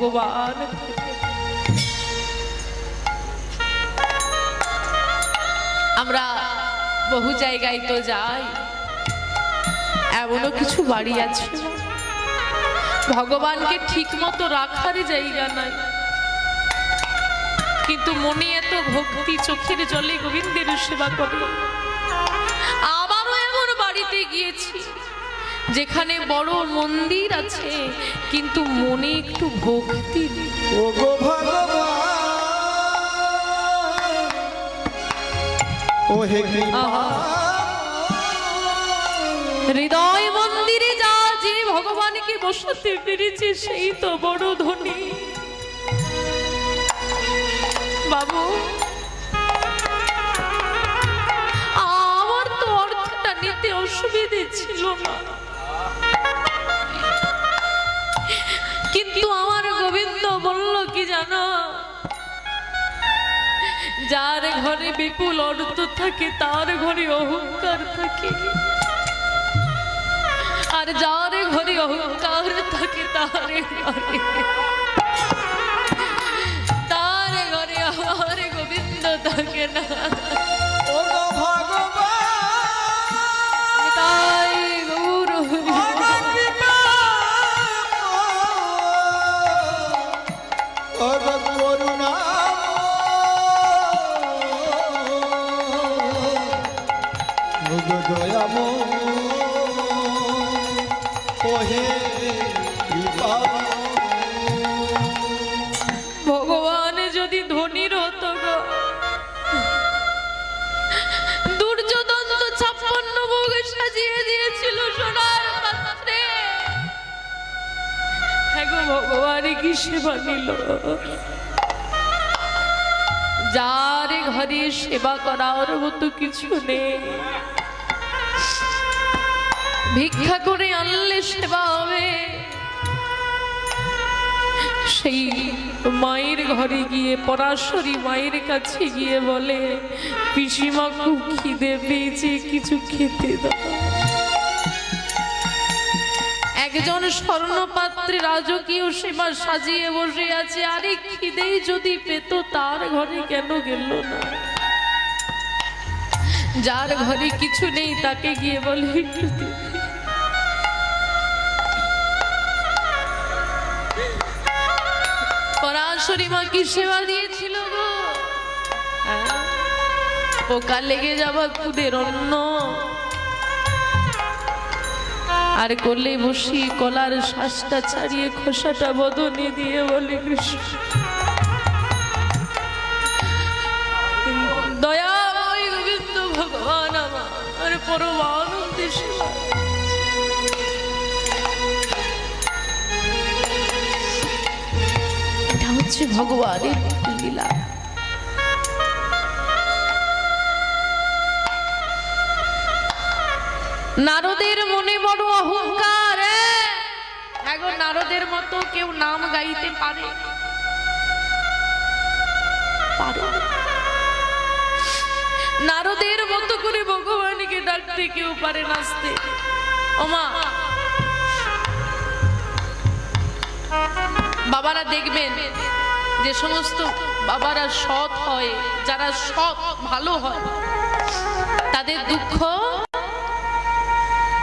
ভগবান। আমরা বহু জায়গায় তো যাই, এমনও কিছু বাড়ি আছে ভগবানকে ঠিক মতো রাখার জায়গা নাই। কিন্তু মনে এত ভক্তি চোখের জলে গোবিন্দের সেবা করে আমারও এমন বাড়িতে গিয়েছি। যেখানে বড় মন্দির আছে কিন্তু মনে একটু ভক্তি ওগো ভগবান! ও হে হৃদয় মন্দিরে যা যে ভগবানকে বসাতে পেরেছে সেই তো বড় ধনী। বাবু আমার তো অর্থটা নিতে অসুবিধে ছিল না। বলল কি জানো? যার ঘরে বিপুল অর্থ থাকে, তার ঘরে অহংকার থাকে। আর যার ঘরে অহংকার থাকে, তার ঘরে তার ঘরে আমার গোবিন্দ থাকে না। ভগবান! যার সেবা করার মতো কিছু নেই। ভিক্ষা করে আনলে সেবা হবে। সেই মায়ের ঘরে গিয়ে, পরাশরি মায়ের কাছে গিয়ে বলে, পিসিমা খুব খিদে পেয়েছে, কিছু খেতে দাও। একজন স্বর্ণপাত্রে রাজকীয় সেবা সাজিয়ে বসে আছে আরে খিদেই যদি পেত, তার ঘরে কেন গেল না? যার ঘরে কিছু নেই, তাকে গিয়ে বলে একটু কি সেবা দিয়েছিল গো? হ্যাঁ? পোকা লেগে যাওয়া খুদের অন্য আর কোলে বসি কলার শ্বাসটা ছাড়িয়ে খোসাটা বদনে দিয়ে বলে কৃষ্ণ। ভগবান এটা হচ্ছে ভগবানের লীলা। নারদের মনে বড় অহংকার এখন নারদের মতো কেউ নাম গাইতে পারে। নারদের মতো করে ভগবানকে ডাকতে কেউ পারে নাচতে ওমা বাবারা দেখবেন যে সমস্ত বাবারা সৎ হয়, যারা সৎ, ভালো হয়, তাদের দুঃখ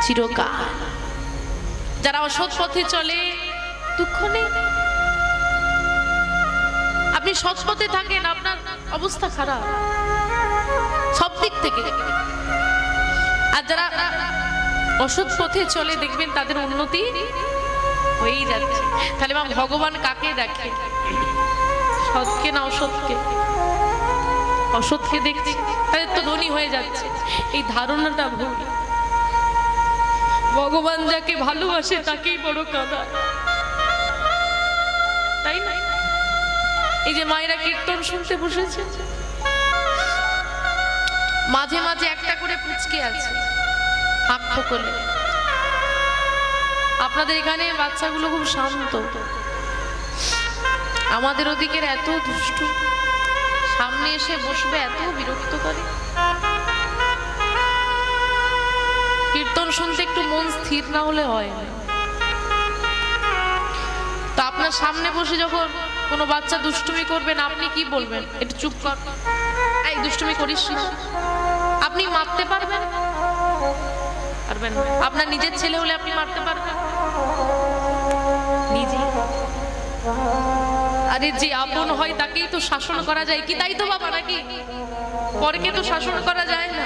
চিরকাল। যারা অসৎ পথে চলে, দুঃখ নেই। আপনি সৎ পথে থাকেন, আপনার অবস্থা খারাপ। সব দিক থেকে। আর যারা অসৎ পথে চলে, দেখবেন তাদের উন্নতি হয়েই যাচ্ছে। তাহলে মা, ভগবান কাকে দেখে? সৎকে না অসৎকে? অসৎকে দেখছে। তাদের তো ধনী হয়ে যাচ্ছে। এই ধারণাটা ভুল। ভগবান যাকে ভালোবাসে তাকেই বড় কাদা। তাই না? এই যে মায়েরা কীর্তন শুনতে বসেছে। মাঝে মাঝে একটা করে পুচকে আছে হাঁক ফোকলে আপনাদের এখানে বাচ্চাগুলো খুব শান্ত। আমাদের ওদিকের এত দুষ্টু। সামনে এসে বসবে, এত বিরক্ত করে। শুনতে একটু মন স্থির না হলে হয়। তো আপনার সামনে বসে যখন কোনো বাচ্চা দুষ্টুমি করবেন, আপনি কি বলবেন? একটু চুপ কর। এই, দুষ্টুমি করিস আপনি মারতে পারবেন? পারবেন আপনার নিজের ছেলে হলে আপনি মারতে পারবেন? নিজে? আরে যে আপন হয় তাকেই তো শাসন করা যায় কি? তাই তো বাবা নাকি? পরকে তো শাসন করা যায় না।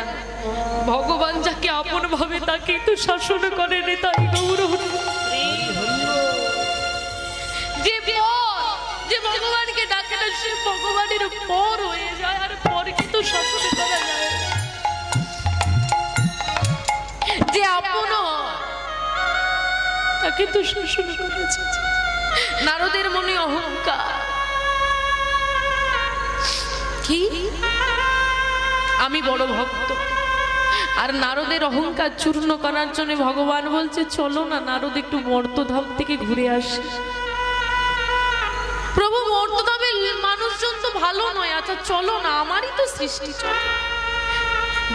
ভগবান যাকে আপন ভাবে তাকেই তো শাসন করেনি তাই গৌর। যে ডাকে না, সে ভগবানের হয়ে যায়, আর পরকে তো শাসন করা যায় যে তাকে তো শাসন করেছে নারদের মনে অহংকার। কি? আমি বড় ভক্ত। আর নারদের অহংকার চূর্ণ করার জন্য ভগবান বলছে, চলো না, নারদ, একটু মর্তধাম থেকে ঘুরে আসি। প্রভু, মর্তধামে মানুষজন তো ভালো নয় আচ্ছা চলো না, আমারই তো সৃষ্টি, চলো।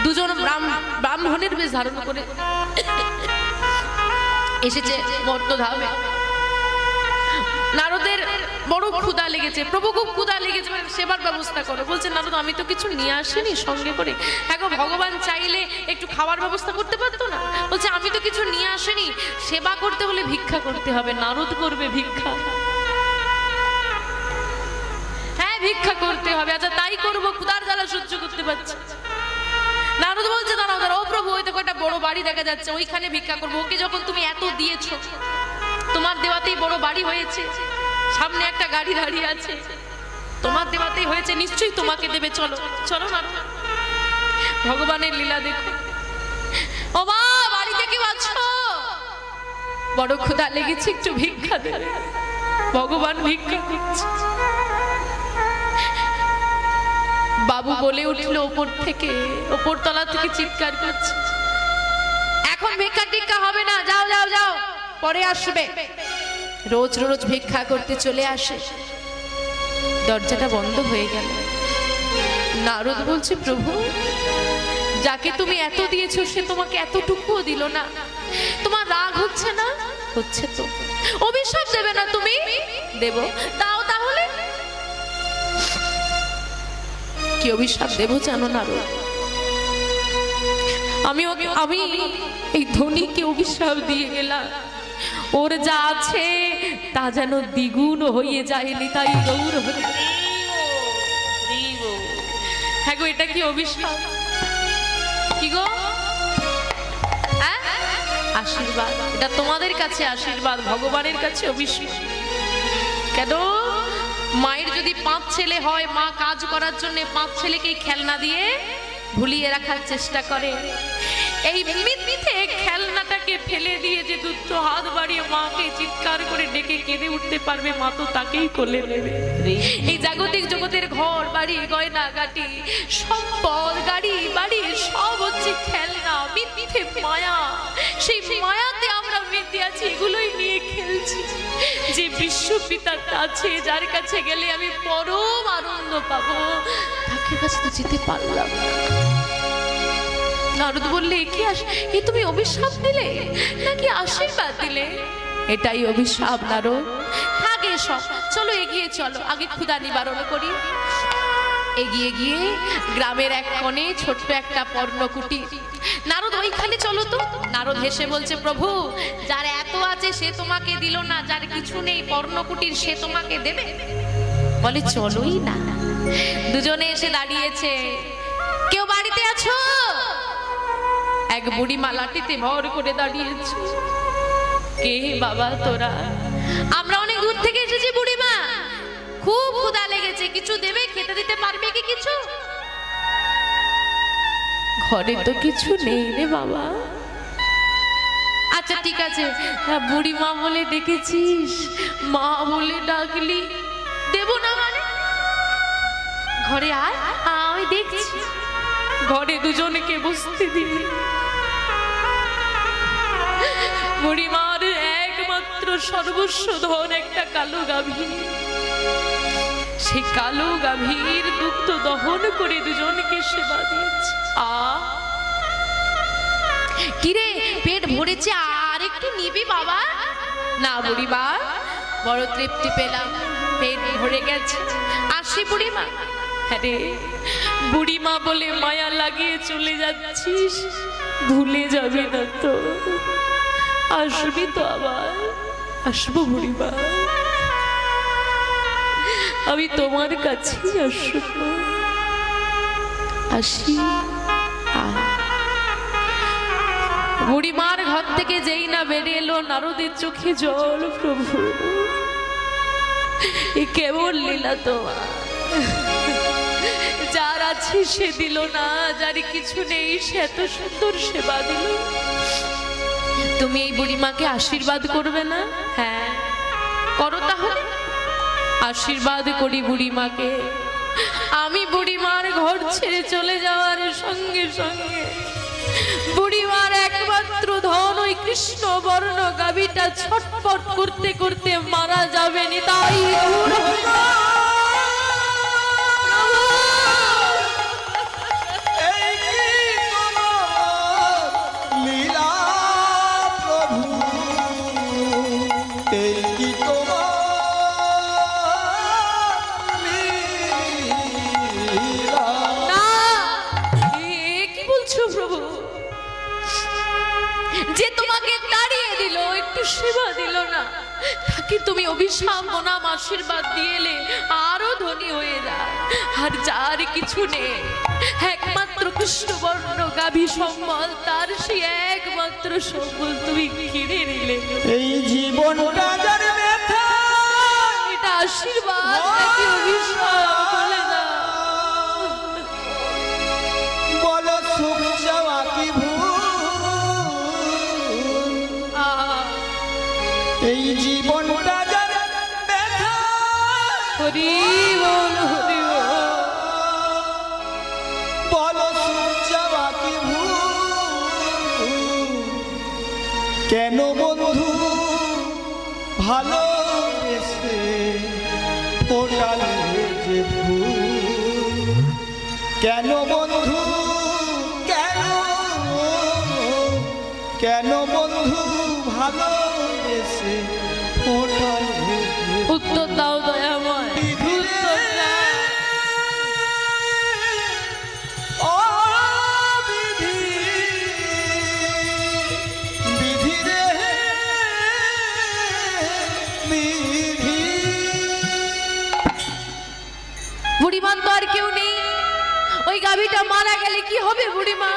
দুজন ব্রাহ্মণের বেশ ধারণ করে এসেছে মর্তধামে। নারদের বড় ক্ষুধা লেগেছে প্রভু খুব ক্ষুধা লেগেছে মানে সেবার ব্যবস্থা করো। বলছে না নারদ আমি তো কিছু নিয়ে আসিনি সঙ্গে করে। হ্যাঁ ভগবান চাইলে একটু খাওয়ার ব্যবস্থা করতে পারতো না? বলছে, আমি তো কিছু নিয়ে আসিনি, সেবা করতে হলে ভিক্ষা করতে হবে, নারদ করবে ভিক্ষা। হ্যাঁ ভিক্ষা করতে হবে আচ্ছা তাই করব, ক্ষুধার জ্বালা সহ্য করতে পারছি। নারদ বলছে, দাঁড়াও ও প্রভু, ওই তো একটা বড় বাড়ি দেখা যাচ্ছে, ওইখানে ভিক্ষা করব। ওকে যখন তুমি এত দিয়েছ, তোমার দেওয়াতেই বড় বাড়ি হয়েছে। সামনে একটা গাড়ি দাঁড়িয়ে আছে। তোমার দেওয়াতেই হয়েছে, নিশ্চয়ই তোমাকে দেবে, চলো চলো না। ভগবানের লীলা দেখো। ও মা, বাড়িতে কি আছো? বড় ক্ষুধা লেগেছে, একটু ভিক্ষা দেবে ভগবান ভিক্ষা করছে। বাবু বলে উঠল ওপর থেকে ওপর তলা থেকে চিৎকার করছে। এখন ভিক্ষা টিক্ষা হবে না, যাও যাও যাও। পরে আসবে। রোজ রোজ ভিক্ষা করতে চলে আসে। দরজাটা বন্ধ হয়ে গেল। নারদ বলছে, প্রভু, যাকে তুমি এত দিয়েছ, সে তোমাকে এতটুকুও দিল না। তোমার রাগ হচ্ছে না? হচ্ছে তো। অভিশাপ দেবে না তুমি? দেব। দাও তাহলে। কি অভিশাপ দেবো জানো নারদ? আমি আমি এই ধনীকে অভিশাপ দিয়ে গেলাম। ওর যা আছে তা যেন দ্বিগুণ হয়ে যায়নি তাই গৌর হ্যাঁ। গো, এটা কি অভিশাপ? কি গো? হ্যাঁ? আশীর্বাদ। এটা তোমাদের কাছে আশীর্বাদ, ভগবানের কাছে অভিশাপ। কেন? মায়ের যদি পাঁচ ছেলে হয়, মা কাজ করার জন্য পাঁচ ছেলেকেই খেলনা দিয়ে ভুলিয়ে রাখার চেষ্টা করে। এই মিথ্যে খেলনাটাকে ফেলে দিয়ে যে দুধ হাত বাড়িয়ে মাকে চিৎকার করে ডেকে কেঁদে উঠতে পারবে, মা তো তাকেই কোলে নেবে। এই জাগতিক জগতের ঘর, বাড়ি, গয়না, গাটি সম্পদ গাড়ি, বাড়ি, সব হচ্ছে খেলনা, মিথ্যে মায়া। সেই মায়াতে আমরা মেতে আছি, এগুলোই নিয়ে খেলছি। যে বিশ্বপিতার আছে যার কাছে গেলে আমি পরম আনন্দ পাবো, তাকে কাছে তো যেতে পারলাম না। নারদ বললে কি আস এ তুমি অভিশাপ দিলে? নাকি আশীর্বাদ দিলে? এটাই অভিশাপ নারদ। থাকে সব চলো এগিয়ে চলো আগে ক্ষুধা নিবারণ করি। এগিয়ে গিয়ে গ্রামের এক কোণে ছোট্ট একটা পর্ণকুটি। নারদ ওইখানে চলো তো। নারদ হেসে বলছে প্রভু যার এত আছে সে তোমাকে দিল না যার কিছু নেই পর্ণকুটির সে তোমাকে দেবে? বলে চলোই না। দুজনে এসে দাঁড়িয়েছে। কেউ বাড়িতে আছো? এক বুড়ি মালাটিতে ভর করে দাঁড়িয়েছে। কে বাবা তোরা? আমরা অনেক দূর থেকে এসেছি বুড়িমা খুব ক্ষুধা লেগেছে। কিছু দেবে? খেতে দিতে পারবে কি কিছু? ঘরে তো কিছু নেই রে বাবা। আচ্ছা ঠিক আছে। হ্যাঁ, বুড়ি মা বলে ডেকেছিস? মা বলে ডাকলি। দেব না মানে? ঘরে আয়। আমি দেখছি। ঘরে দুজনকে বসতে দিবি। বুড়িমার একমাত্র সর্বস্ব ধন একটা কালো গাভী সে কালো গাভীর দুগ্ধ দহন করে দুজনকে সেবা দিয়েছে। আ? কিরে পেট ভরেছে আর একটু নিবি বাবা। না বুড়িমা বড় তৃপ্তি পেলাম পেট ভরে গেছে। আসি বুড়িমা। আরে বুড়িমা বলে মায়া লাগিয়ে চলে যাচ্ছিস ভুলে যাবে না তো। আসবি তো আবার। আসব বুড়িমা। আমি তোমার কাছেই আসব। আসি। বুড়িমার ঘর থেকে যেই না বেরিয়ে এলো নারদের চোখে জল, প্রভু। কেমন লীলা তোমার। যার আছে সে দিল না, যার কিছু নেই, সে এত সুন্দর সেবা দিল। তুমি এই বুড়িমাকে আশীর্বাদ করবে না? হ্যাঁ। করো তাহলে। আশীর্বাদ করি বুড়িমাকে। আমি বুড়িমার ঘর ছেড়ে চলে যাওয়ার সঙ্গে সঙ্গে বুড়িমার একমাত্র ধন ওই কৃষ্ণ বর্ণ গাবিটা ছটপট করতে করতে মারা যাবে নি তাই। জীবনটা যার ব্যথা? এটা আশীর্বাদ নাকি অভিশাপ? বলে না। বলো সুখ যাওয়া কি ভুল? এই জীবনটা যার ব্যথা। হরি। কেন বন্ধু ভালোবেসে ফোটালে উত্তর দাও দয়াময়। বুড়িমান তো আর কেউ নেই। ওই গাভীটা মারা গেলে কি হবে বুড়িমা?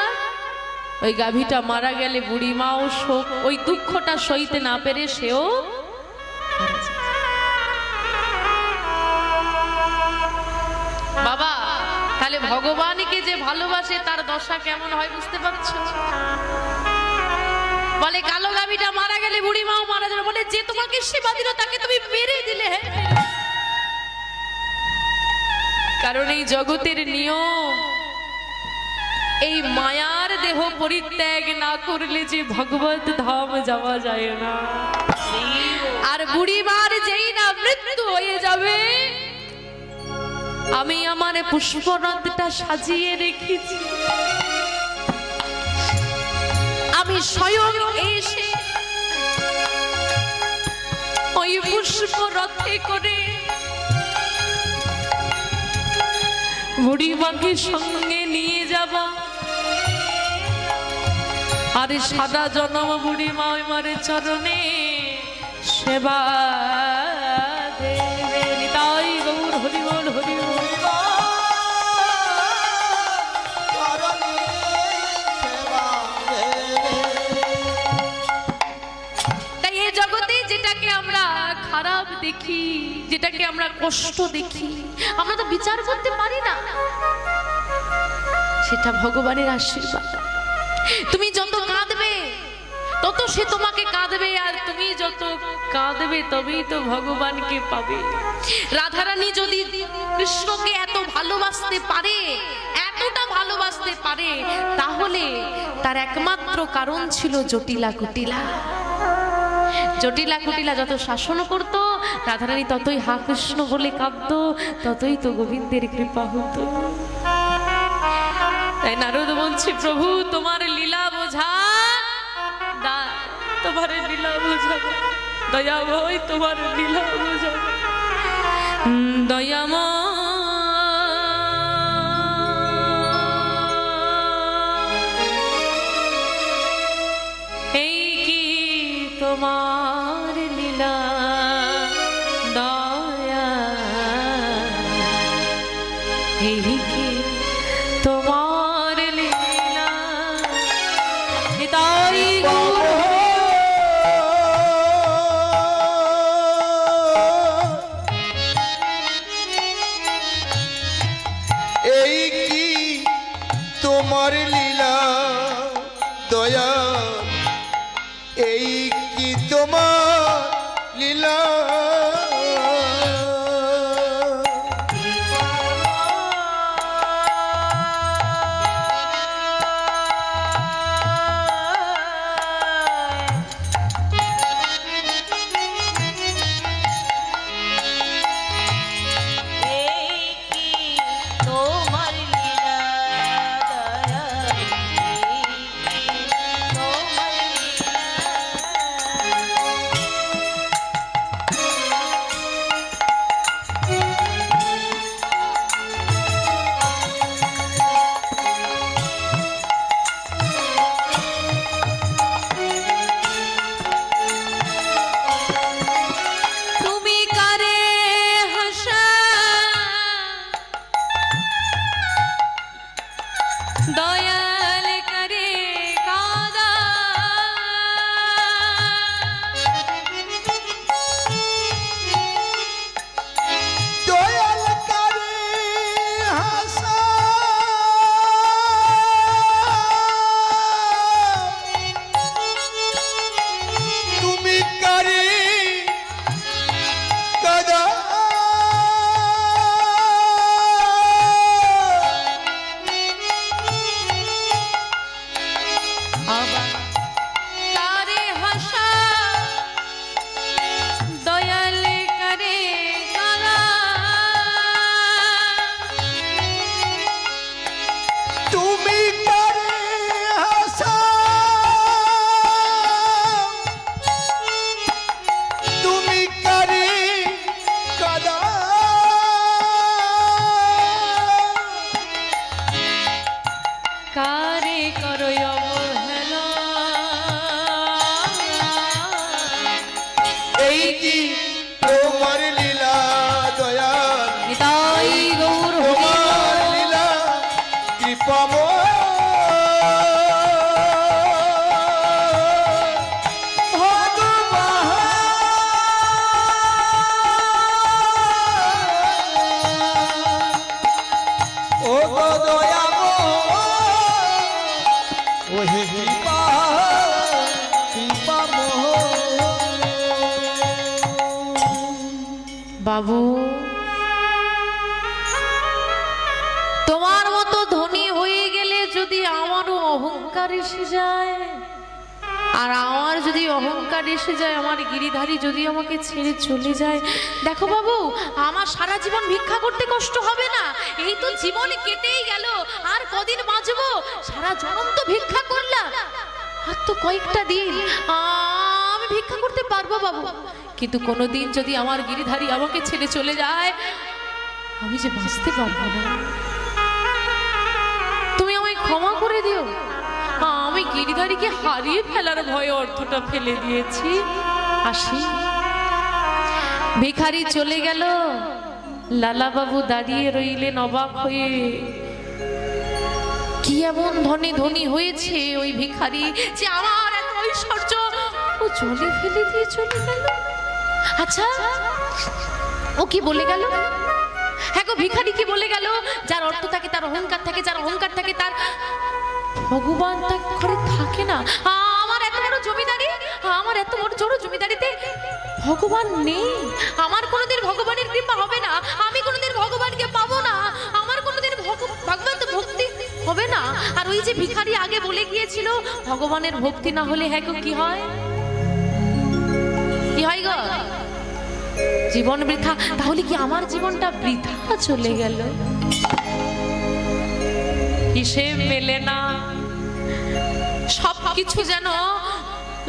ওই গাভীটা মারা গেলে বুড়িমাও শোক ওই দুঃখটা সইতে না পেরে সেও বাবা, তাহলে ভগবানকে যে ভালোবাসে, তার দশা কেমন হয় বুঝতে পারছ? বলে, কালো গাভীটা মারা গেলে বুড়িমাও মারা যাবে। বলে, যে তোমাকে সেবা দিল, তাকে তুমি মেরে দিলে। কারণ এই জগতের নিয়ম এই মায়ার দেহ পরিত্যাগ না করলে যে ভগবত ধাম যাওয়া যায় না। আর বুড়িমার যেই না মৃত্যু হয়ে যাবে, আমি আমার পুষ্পরথটা সাজিয়ে রেখেছি। আমি স্বয়ং এসে ওই পুষ্প রথে করে বুড়িমাকে সঙ্গে আরে সাদা জনম বুড়িমা ওই মারে চরণে সেবা যেটাকে আমরা খারাপ দেখি, যেটাকে আমরা কষ্ট দেখি, আমরা তো বিচার করতে পারি না। সেটা ভগবানের আশীর্বাদ। যত কাঁদবে, তত সে তোমাকে কাঁদবে, আর তুমি যত কাঁদবে, তবেই তো ভগবানকে পাবে। রাধারানী যদি কৃষ্ণকে এত ভালোবাসতে পারে, এতটা ভালোবাসতে পারে, তাহলে তার একমাত্র কারণ ছিল জটিলা কুটিলা। জটিলা কুটিলা যত শাসন করত, রাধারানী ততই হা কৃষ্ণ বলে কাঁদত, ততই তো গোবিন্দের কৃপা হতো। তাই নারদ বলছে, প্রভু, তোমার লীলা বোঝা দা তোমার লীলা বোঝা দয়া দয়াময় তোমার লীলা বোঝা দয়াময়। এই গিরিধারী যদি আমাকে ছেড়ে চলে যায়। দেখো বাবু, আমার সারা জীবন ভিক্ষা করতে কষ্ট হবে না। এই তো জীবন কেটেই গেল। আর কদিন বাঁচবো? সারা জনম তো ভিক্ষা করলাম। আর তো কয়েকটা দিন। আমি, ভিক্ষা করতে পারব বাবু। কিন্তু কোনোদিন যদি আমার গিরিধারী আমাকে ছেড়ে চলে যায়, আমি যে বাঁচতে পারব না। তুমি আমায় ক্ষমা করে দিও। আমি গিরিধারীকে হারিয়ে ফেলার ভয়ে অর্থটা ফেলে দিয়েছি। আসি ভিখারি চলে গেল। লালাবাবু দাঁড়িয়ে রইলেন অবাক হয়ে। কি এমন ধনী ধনী হয়েছে ওই ভিখারি যে আমার এত ঐশ্বর্য? ও জলে ফেলে দিয়ে চলে গেল। আচ্ছা ও কি বলে গেল? হ্যাঁ গো, ভিখারি কি বলে গেল? যার অর্থ থাকে তার অহংকার থাকে, যার অহংকার থাকে তার ভগবান তার ঘরে থাকে না। জমিদারি আমার এত বড় জোর জমিদারিতে ভগবান নেই। আমার কোনোদিন ভগবানের কৃপা হবে না। আমি কোনোদিন ভগবানকে পাবো না। আমার কোনোদিন ভগবান ভগবত ভক্তি হবে না। আর ওই যে ভিখারি আগে বলে গিয়েছিল, ভগবানের ভক্তি না হলে হ্যাঁ কি হয়? কি হয় গো? জীবন বৃথা। তাহলে কি আমার জীবনটা বৃথা চলে গেল? হিসেব মেলে না? সব কিছু যেন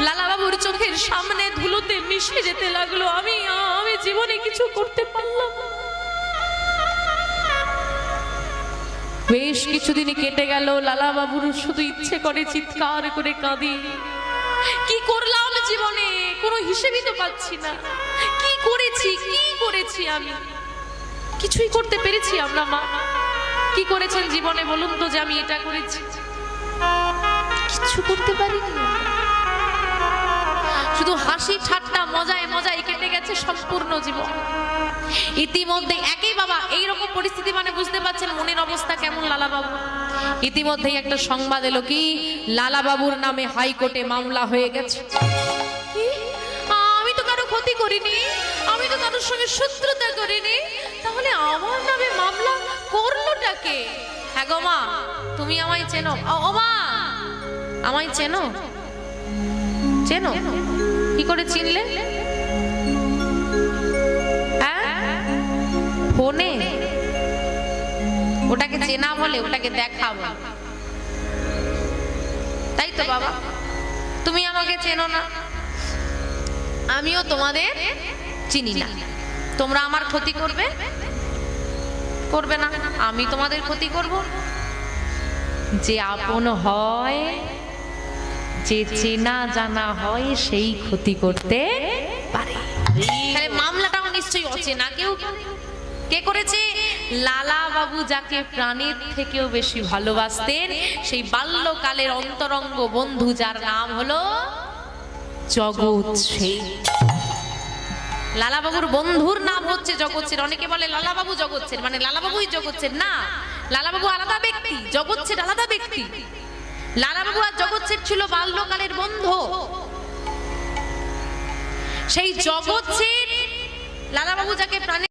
লালাবাবুর চোখের সামনে ধুলোতে মিশে যেতে লাগল। আমি আমি জীবনে কিছু করতে পারলাম না। বেশ কিছুদিন কেটে গেল লালা বাবুর শুধু ইচ্ছে করে চিৎকার করে কাঁদি। কি করলাম জীবনে? কোনো হিসেবই তো পাচ্ছি না। কি করেছি? কি করেছি আমি? কিছুই করতে পেরেছি আমরা, মা। কি করেছেন জীবনে বলুন তো যে আমি এটা করেছি? কিছু করতে পারিনি। শুধু হাসি ঠাট্টা, মজায় মজায় কেটে গেছে সম্পূর্ণ জীবন। ইতিমধ্যে একই বাবা এই রকম পরিস্থিতি মানে বুঝতে পারছেন মনের অবস্থা কেমন লালা বাবু ইতিমধ্যেই একটা সংবাদ এলো কি লালা বাবুর নামে হাইকোর্টে মামলা হয়ে গেছে? আমি তো কারও ক্ষতি করিনি, আমি তো কারোর সঙ্গে শত্রুতা করিনি। তাহলে আমার নামে মামলা করলোটা কে? হ্যাঁ গো মা, তুমি আমায় চেনো। ও মা, আমায় চেনো? চেনো? কি করে চিনলে? হ্যাঁ? ফোনে? ওটাকে চেনা বলে, ওটাকে দেখা বলে। তাই তো বাবা? তুমি আমাকে চেনো না। আমিও তোমাদের চিনি না। তোমরা আমার ক্ষতি করবে? করবে না। আমি তোমাদের ক্ষতি করব। যে আপন হয় যে চেনা জানা হয় সেই ক্ষতি করতে পারে। তাহলে মামলাটাও নিশ্চয়ই অচেনা। কেউ কে করেছে? লালা বাবু যাকে প্রাণের থেকেও বেশি ভালোবাসতেন, সেই বাল্যকালের অন্তরঙ্গ বন্ধু যার নাম হলো জগৎ শেঠ লালাবাবুর বন্ধুর নাম হচ্ছে জগৎসের অনেকে বলে লালাবাবু জগৎসের মানে লালাবাবুই জগৎসের না, লালাবাবু আলাদা ব্যক্তি, জগৎ জগৎসের আলাদা ব্যক্তি। লালাবাবু আর জগৎসের ছিল বাল্যকালের বন্ধু। সেই জগৎসের লালাবাবু যাকে প্রাণে